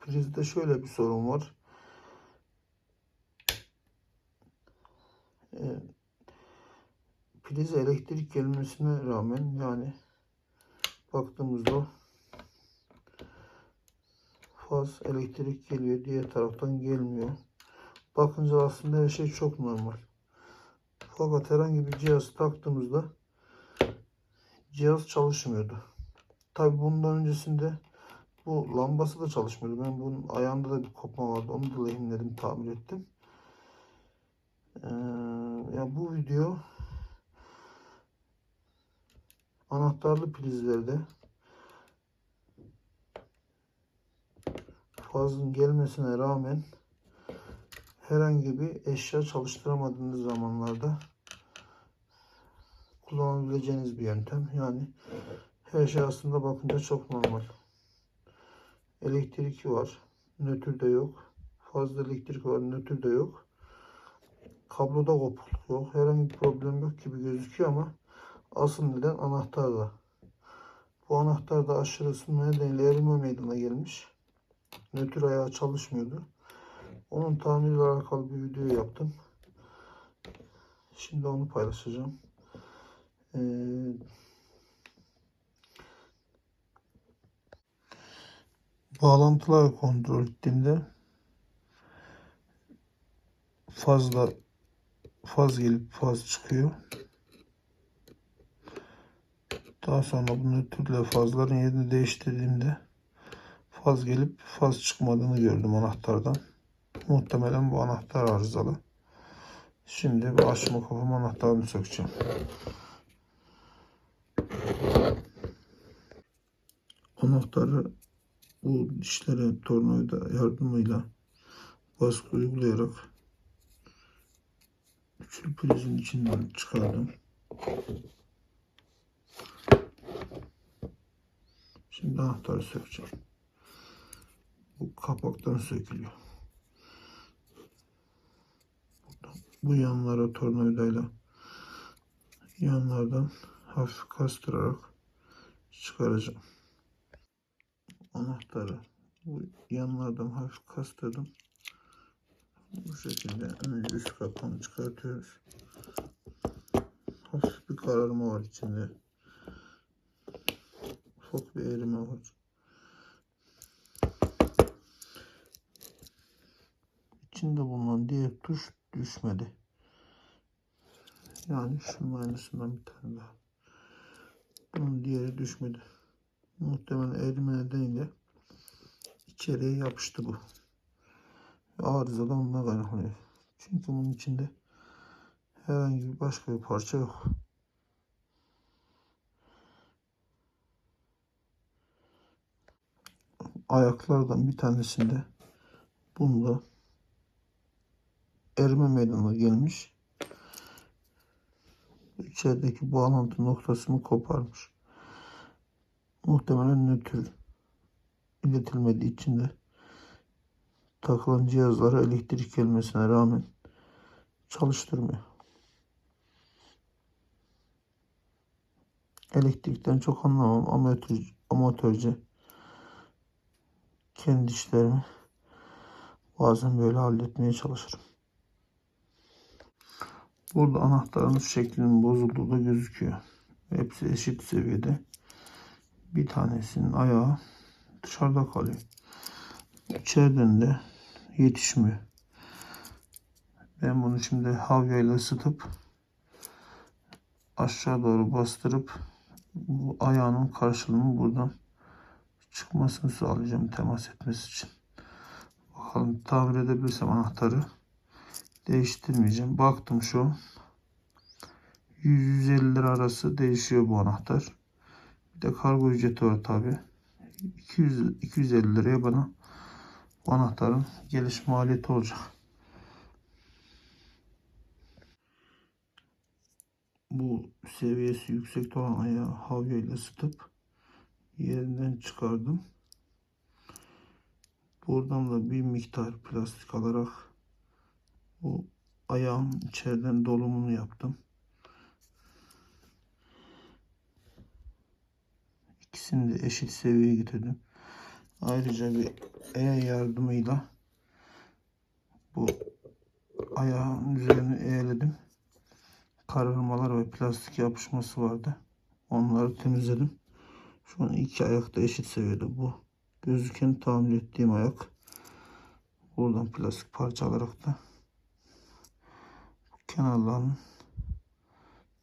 Prizde şöyle bir sorun var. Ee, prize elektrik gelmesine rağmen yani baktığımızda faz elektrik geliyor diğer taraftan gelmiyor. Bakınca aslında her şey çok normal. Fakat herhangi bir cihaz taktığımızda cihaz çalışmıyordu. Tabi bundan öncesinde bu lambası da çalışmıyordu. Ben bunun ayağında da bir kopma vardı. Onu da lehimledim, tamir ettim. Ee, ya bu video anahtarlı prizlerde fazın gelmesine rağmen herhangi bir eşya çalıştıramadığınız zamanlarda kullanabileceğiniz bir yöntem. Yani her şey aslında bakınca çok normal. Elektrik var. Nötr de yok. Fazla elektrik var. Nötr de yok. Kabloda kopukluk yok. Herhangi bir problem yok gibi gözüküyor ama asıl neden anahtarda. Bu anahtar da aşırı ısınma nedeniyle erime meydana gelmiş. Nötr ayağı çalışmıyordu. Onun tamiriyle alakalı bir video yaptım. Şimdi onu paylaşacağım. Ee, bağlantıları kontrol ettiğimde fazla faz gelip faz çıkıyor. Daha sonra bunu türlü fazların yerini değiştirdiğimde faz gelip faz çıkmadığını gördüm anahtardan. Muhtemelen bu anahtar arızalı. Şimdi bu açma kapama anahtarını sökeceğim. Anahtarı bu dişlere tornavida yardımıyla baskı uygulayarak üçlü prizin içinden çıkardım. Şimdi anahtarı sökeceğim. Bu kapaktan sökülüyor. Bu yanlara tornavidayla yanlardan hafif kastırarak çıkaracağım. Anahtarı bu yanlardan hafif kastırdım. Bu şekilde önce üst kapağını çıkartıyoruz. Hafif bir kararma var içinde. Ufak bir erime var. İçinde bulunan diğer tuş düşmedi. Yani şunun aynısından bir tane daha. Bunun diğeri düşmedi. Muhtemelen erime nedeniyle içeriye yapıştı bu. Arızadan onunla kaynaklanıyor. Çünkü bunun içinde herhangi bir başka bir parça yok. Ayaklardan bir tanesinde bunda erime meydana gelmiş. İçerideki bağlantı noktasını koparmış. Muhtemelen nötr iletilmediği için de takılan cihazlara elektrik gelmesine rağmen çalıştırmıyor. Elektrikten çok anlamam amatör, amatörce kendi işlerimi bazen böyle halletmeye çalışırım. Burada anahtarın şeklinin bozulduğu da gözüküyor. Hepsi eşit seviyede. Bir tanesinin ayağı dışarıda kalıyor. İçeriden de yetişmiyor. Ben bunu şimdi havyayla ısıtıp aşağı doğru bastırıp bu ayağının karşılığını buradan çıkmasını sağlayacağım temas etmesi için. Bakalım tamir edebilirsem anahtarı değiştirmeyeceğim. Baktım şu an 100-150 lira arası değişiyor bu anahtar. Bir de kargo ücreti var tabi. 200 250 liraya bana bu anahtarın geliş maliyeti olacak. Bu seviyesi yüksek olan ayağı havyayla ısıtıp yerinden çıkardım. Buradan da bir miktar plastik alarak bu ayağın içeriden dolumunu yaptım. İkisini de eşit seviyeye getirdim. Ayrıca bir E yardımıyla bu ayağın üzerine eğledim. Kararmalar ve plastik yapışması vardı. Onları temizledim. Şu an iki ayak da eşit seviyede. Bu gözüken tamir ettiğim ayak. Buradan plastik parça alarak da kenarlarını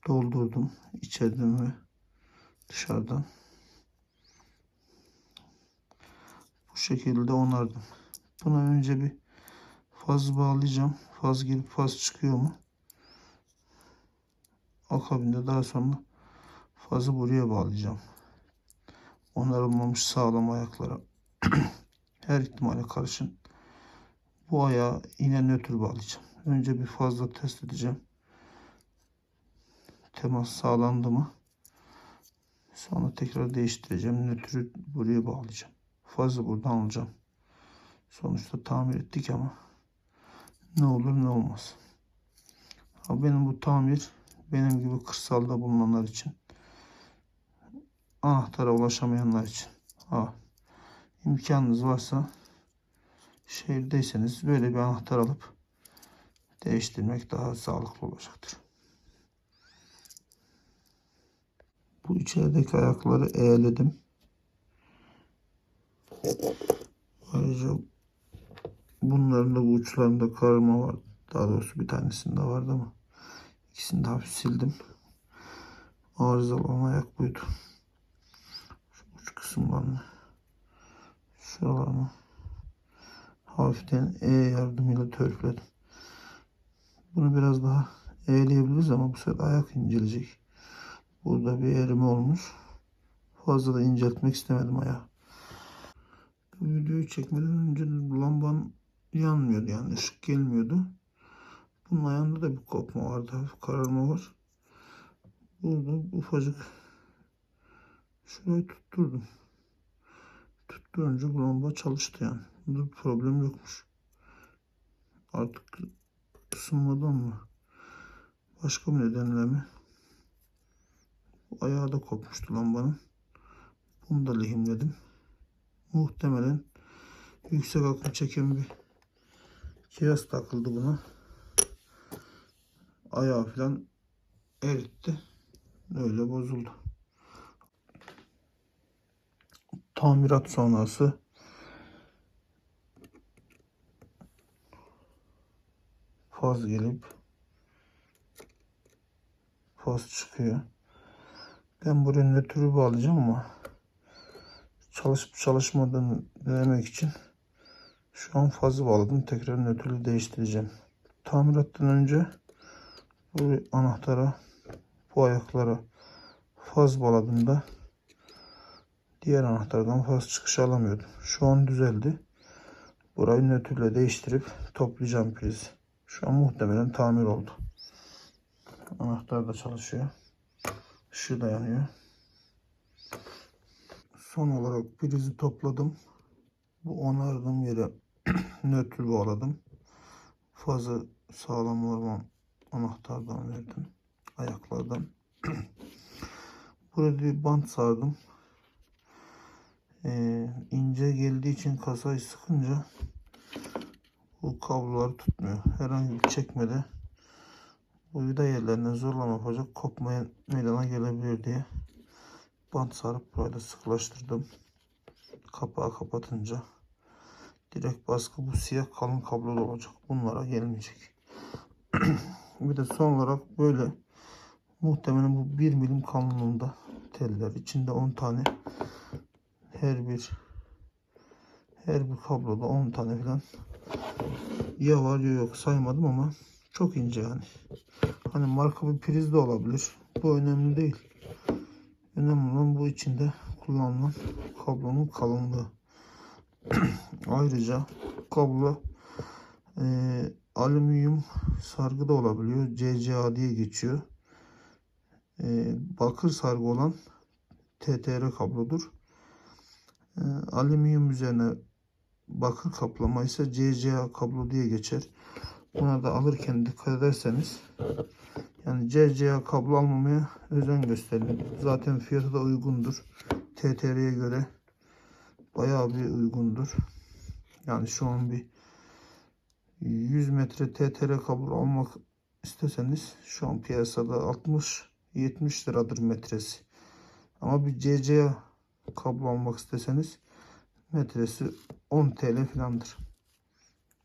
doldurdum. içeriden ve dışarıdan. Bu şekilde onardım. Buna önce bir faz bağlayacağım. Faz girip faz çıkıyor mu? Akabinde daha sonra fazı buraya bağlayacağım. Onarılmamış sağlam ayaklara her ihtimale karşın bu ayağı yine nötr bağlayacağım. Önce bir fazla test edeceğim. Temas sağlandı mı? Sonra tekrar değiştireceğim. Nötrü buraya bağlayacağım. Fazla buradan alacağım. Sonuçta tamir ettik ama ne olur ne olmaz. Ha benim bu tamir benim gibi kırsalda bulunanlar için anahtara ulaşamayanlar için. Ha, imkanınız varsa şehirdeyseniz böyle bir anahtar alıp değiştirmek daha sağlıklı olacaktır. Bu içerideki ayakları eğledim. Ayrıca bunların da bu uçlarında kararma var. Daha doğrusu bir tanesinde vardı ama ikisini de hafif sildim. Arızalı olan ayak buydu. Şu uç kısımlarını şuralarını hafiften E yardımıyla törpüledim. Bunu biraz daha eğleyebiliriz ama bu sefer ayak incelecek. Burada bir erime olmuş. Fazla da inceltmek istemedim ayağı. Bu videoyu çekmeden önce lamban yanmıyordu yani ışık gelmiyordu. Bunun ayağında da bir kopma vardı. Hafif kararma var. Burada ufacık şurayı tutturdum. Tutturunca bu lamba çalıştı yani. Burada bir problem yokmuş. Artık ısınmadan mı? Başka bir nedenle mi? Bu ayağı da kopmuştu lambanın. Bunu da lehimledim. Muhtemelen yüksek akım çeken bir cihaz takıldı buna. Ayağı falan eritti. Öyle bozuldu. Tamirat sonrası faz gelip faz çıkıyor. Ben buraya nötrü bağlayacağım ama çalışıp çalışmadığını denemek için şu an fazı bağladım. Tekrar nötrü değiştireceğim. Tamirattan önce bu anahtara bu ayaklara faz bağladığımda diğer anahtardan faz çıkışı alamıyordum. Şu an düzeldi. Burayı nötrle değiştirip toplayacağım prizi. Şu an muhtemelen tamir oldu. Anahtar da çalışıyor. Işığı da yanıyor. Son olarak prizi topladım. Bu onardığım yere nötr bağladım. Fazla sağlam olan anahtardan verdim. Ayaklardan. Burada bir bant sardım. Ee, ince geldiği için kasayı sıkınca bu kablolar tutmuyor. Herhangi bir çekmede bu vida yerlerine zorlama yapacak kopmaya meydana gelebilir diye bant sarıp böyle sıkılaştırdım. Kapağı kapatınca direkt baskı bu siyah kalın kablolu olacak. Bunlara gelmeyecek. bir de son olarak böyle muhtemelen bu 1 milim kalınlığında teller. içinde 10 tane her bir her bir kabloda 10 tane falan ya var ya yok saymadım ama çok ince yani. Hani marka bir priz de olabilir. Bu önemli değil. Önemli olan bu içinde kullanılan kablonun kalınlığı. Ayrıca kablo e, alüminyum sargı da olabiliyor. CCA diye geçiyor. E, bakır sargı olan TTR kablodur. E, alüminyum üzerine bakır kaplama ise CCA kablo diye geçer. Buna da alırken dikkat ederseniz yani CCA kablo almamaya özen gösterin. Zaten fiyatı da uygundur. TTR'ye göre bayağı bir uygundur. Yani şu an bir 100 metre TTR kablo almak isteseniz şu an piyasada 60-70 liradır metresi. Ama bir CCA kablo almak isteseniz metresi 10 TL falandır.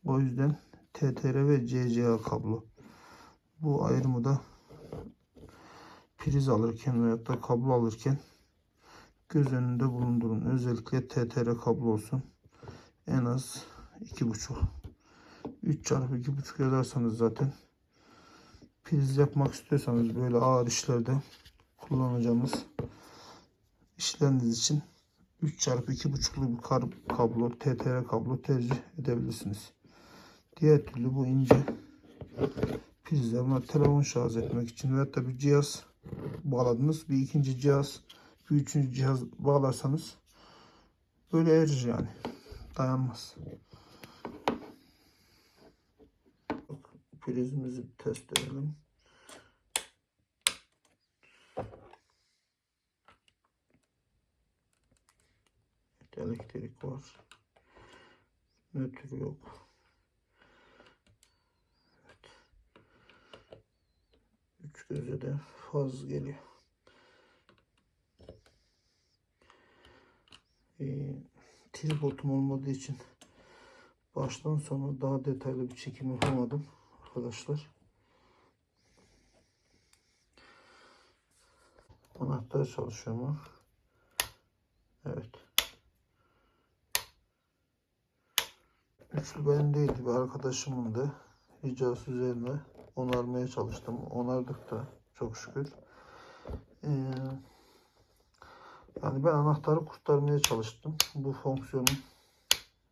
O yüzden TTR ve CCA kablo. Bu ayrımı da priz alırken veyahut da kablo alırken göz önünde bulundurun. Özellikle TTR kablo olsun. En az 2.5 3 çarpı 2.5 yazarsanız zaten priz yapmak istiyorsanız böyle ağır işlerde kullanacağımız işleriniz için 3 çarpı 2.5'lu bir kablo, TTR kablo tercih edebilirsiniz. Diğer türlü bu ince prizler bunlar telefon şarj etmek için veyahut da bir cihaz bağladınız. Bir ikinci cihaz, bir üçüncü cihaz bağlarsanız böyle erir yani. Dayanmaz. Prizimizi test edelim. Elektrik var. Nötr yok. Üç göze de faz geliyor. Ee, tripodum olmadığı için baştan sona daha detaylı bir çekim yapamadım arkadaşlar. Anahtar çalışıyor mu? Evet. Üçlü benim değildi bir arkadaşımın da ricası üzerine onarmaya çalıştım. Onardık da çok şükür. Ee, yani ben anahtarı kurtarmaya çalıştım. Bu fonksiyonun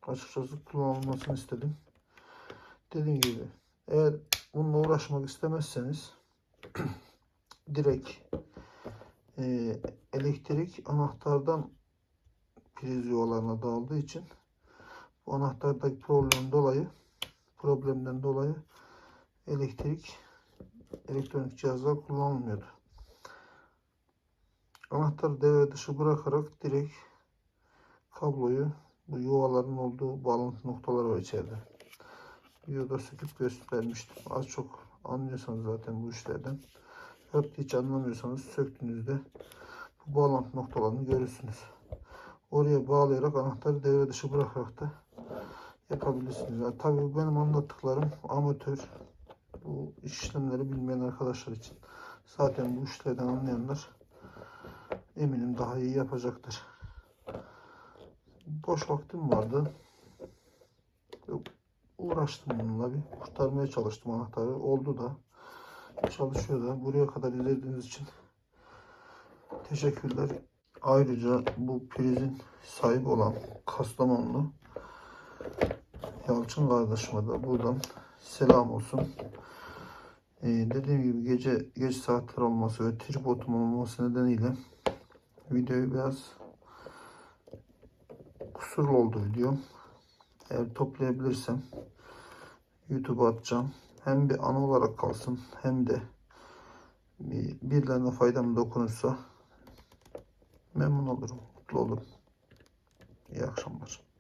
açıkçası kullanılmasını istedim. Dediğim gibi eğer bununla uğraşmak istemezseniz direkt e, elektrik anahtardan priz yuvalarına dağıldığı için bu anahtardaki problem dolayı problemden dolayı elektrik elektronik cihazlar kullanılmıyordu. Anahtarı devre dışı bırakarak direkt kabloyu bu yuvaların olduğu bağlantı noktaları var içeride. Videoda söküp göstermiştim. Az çok anlıyorsanız zaten bu işlerden. Yok hiç anlamıyorsanız söktüğünüzde bu bağlantı noktalarını görürsünüz. Oraya bağlayarak anahtarı devre dışı bırakarak da yapabilirsiniz. Yani tabii benim anlattıklarım amatör bu işlemleri bilmeyen arkadaşlar için. Zaten bu işlerden anlayanlar eminim daha iyi yapacaktır. Boş vaktim vardı. Uğraştım bununla bir kurtarmaya çalıştım anahtarı. Oldu da çalışıyor da. Buraya kadar izlediğiniz için teşekkürler. Ayrıca bu prizin sahibi olan Kastamonlu Yalçın kardeşime de buradan selam olsun. Ee, dediğim gibi gece geç saatler olması ve tripodum olması nedeniyle videoyu biraz kusurlu oldu video. Eğer toplayabilirsem YouTube'a atacağım. Hem bir anı olarak kalsın hem de bir, birilerine faydam dokunursa memnun olurum, mutlu olurum. İyi akşamlar.